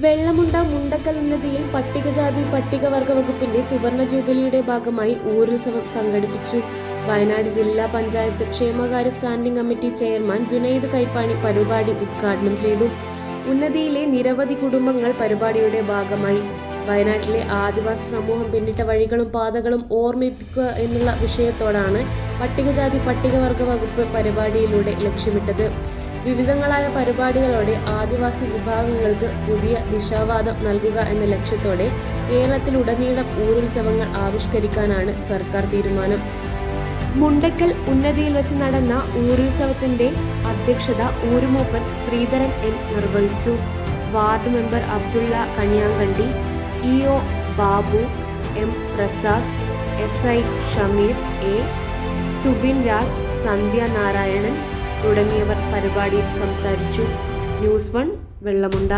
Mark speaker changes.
Speaker 1: വെള്ളമുണ്ട മുണ്ടക്കൽ ഉന്നതിയിൽ പട്ടികജാതി പട്ടികവർഗ വകുപ്പിന്റെ സുവർണ ജൂബിലിയുടെ ഭാഗമായി ഊരുത്സവം സംഘടിപ്പിച്ചു. വയനാട് ജില്ലാ പഞ്ചായത്ത് ക്ഷേമകാര്യ standing committee chairman Junaid Kaipani പരിപാടി ഉദ്ഘാടനം ചെയ്തു. ഉന്നതിയിലെ നിരവധി കുടുംബങ്ങൾ പരിപാടിയുടെ ഭാഗമായി. വയനാട്ടിലെ ആദിവാസി സമൂഹം പിന്നിട്ട വഴികളും പാതകളും ഓർമ്മിപ്പിക്കുക എന്നുള്ള വിഷയത്തോടാണ് പട്ടികജാതി പട്ടികവർഗ വകുപ്പ് പരിപാടിയിലൂടെ ലക്ഷ്യമിട്ടത്. വിവിധങ്ങളായ പരിപാടികളോടെ ആദിവാസി വിഭാഗങ്ങൾക്ക് പുതിയ ദിശാവാദം നൽകുക എന്ന ലക്ഷ്യത്തോടെ കേരളത്തിലുടനീളം ഊരുത്സവങ്ങൾ ആവിഷ്കരിക്കാനാണ് സർക്കാർ തീരുമാനം. മുണ്ടക്കൽ ഉന്നതിയിൽ വെച്ച് നടന്ന ഊരുത്സവത്തിന്റെ അധ്യക്ഷത ഊരുമൂപ്പൻ ശ്രീധരൻ എൻ നിർവഹിച്ചു. Ward member Abdulla Kaniyankandi E O Babu M Prasad S I Shameer A Subin Raj Sandhya Narayanan തുടങ്ങിയവർ പരിപാടിയിൽ സംസാരിച്ചു. News one Vellamunda.